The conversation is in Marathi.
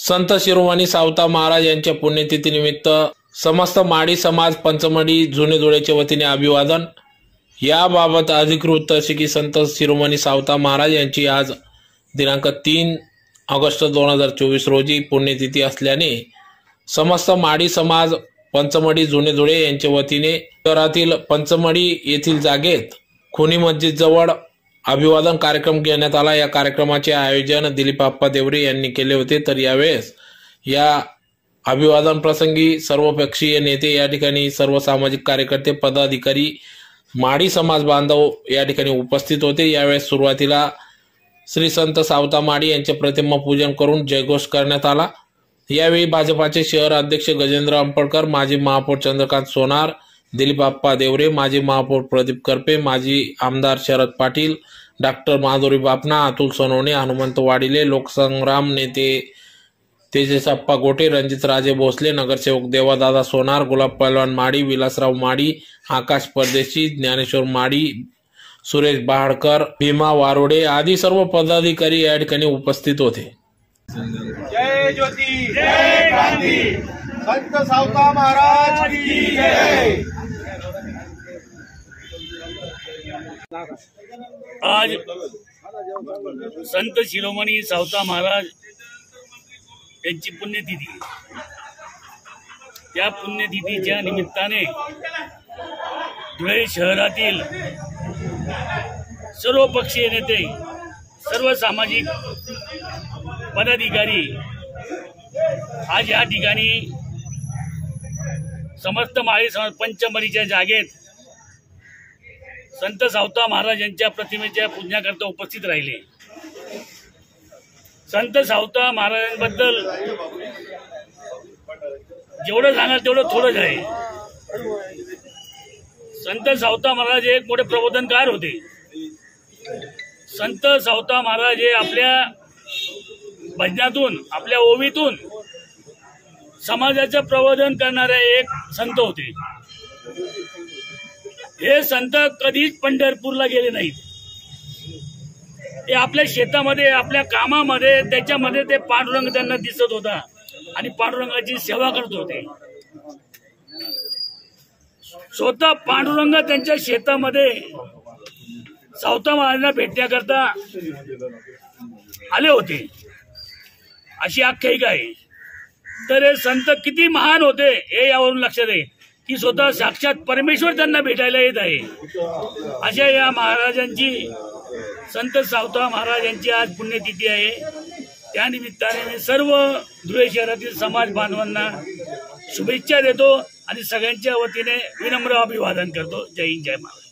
संत शिरोमणी सावता महाराज यांच्या पुण्यतिथीनिमित्त समस्त माडी समाज पंचमडी जुने धुळेच्या वतीने अभिवादन. याबाबत अधिकृत असे की संत शिरोमणी सावता महाराज यांची आज दिनांक तीन ऑगस्ट दोन हजार चोवीस रोजी पुण्यतिथी असल्याने समस्त माडी समाज पंचमडी जुने धुळे यांच्या वतीने शहरातील पंचमडी येथील जागेत खुनी मस्जिद जवळ अभिवादन कार्यक्रम घेण्यात आला. या कार्यक्रमाचे आयोजन दिलीप आप्पा देवरे यांनी केले होते. तर यावेळेस या अभिवादन प्रसंगी सर्वपक्षीय नेते या ठिकाणी सर्व सामाजिक कार्यकर्ते पदाधिकारी माडी समाज बांधव या ठिकाणी उपस्थित होते. यावेळेस सुरुवातीला श्री संत सावता माडी यांचे प्रतिमा पूजन करून जयघोष करण्यात आला. यावेळी भाजपाचे शहर अध्यक्ष गजेंद्र अंपडकर माजी महापौर चंद्रकांत सोनार दिलीपाप्पा देवरे माजी महापौर प्रदीप करपे माजी आमदार शरद पाटील डॉक्टर माधुरी बापना अतुल सोनवणे हनुमंत वाडिले लोकसंग्राम नेते तेजसाप्पा गोटे रणजित राजे भोसले नगरसेवक देवादादा सोनार गुलाब पहलवान माडी विलासराव माडी आकाश परदेशी ज्ञानेश्वर माडी सुरेश बहाडकर भीमा वारोडे आदी सर्व पदाधिकारी या ठिकाणी उपस्थित होते. जय ज्योती जय संत सावता महाराज की जय. आज संत शिरोमणी सावता महाराज यांची पुण्यतिथी. त्या पुण्यतिथीच्या निमित्ताने धुळे शहरातील सर्व पक्षीय नेते सर्व सामाजिक पदाधिकारी आज या ठिकाणी समस्त माळी समाज पंचमरीच्या जागेत संत सावता महाराज यांच्या प्रतिमेच्या पूजनाकरता उपस्थित राहिले. संत सावता महाराजांबद्दल जेवढं सांगाल तेवढं थोडंच आहे. संत सावता महाराज हे एक मोठे प्रबोधनकार होते. संत सावता महाराज हे आपल्या भजनातून आपल्या ओवीतून समाजाचं प्रबोधन करणारे एक संत होते. हे संत कधीच पंढरपूरला गेले नाहीत. ते आपल्या शेतामध्ये आपल्या कामामध्ये त्याच्यामध्ये ते पांडुरंग त्यांना दिसत होता आणि पांडुरंगाची सेवा करत होते. स्वतः पांडुरंग त्यांच्या शेतामध्ये सावता महाराजांना भेटण्याकरता आले होते. अशी आख्यायिका आहे. तर हे संत किती महान होते हे यावरून लक्षात येईल. की स्वतः साक्षात परमेश्वर त्यांना भेटायला येत आहे. अशा या महाराजांची संत सावता महाराजांची आज पुण्यतिथी आहे. त्यानिमित्ताने मी सर्व धुळे शहरातील समाज बांधवांना शुभेच्छा देतो आणि सगळ्यांच्या वतीने विनम्र अभिवादन करतो. जय हिंद जय महाराज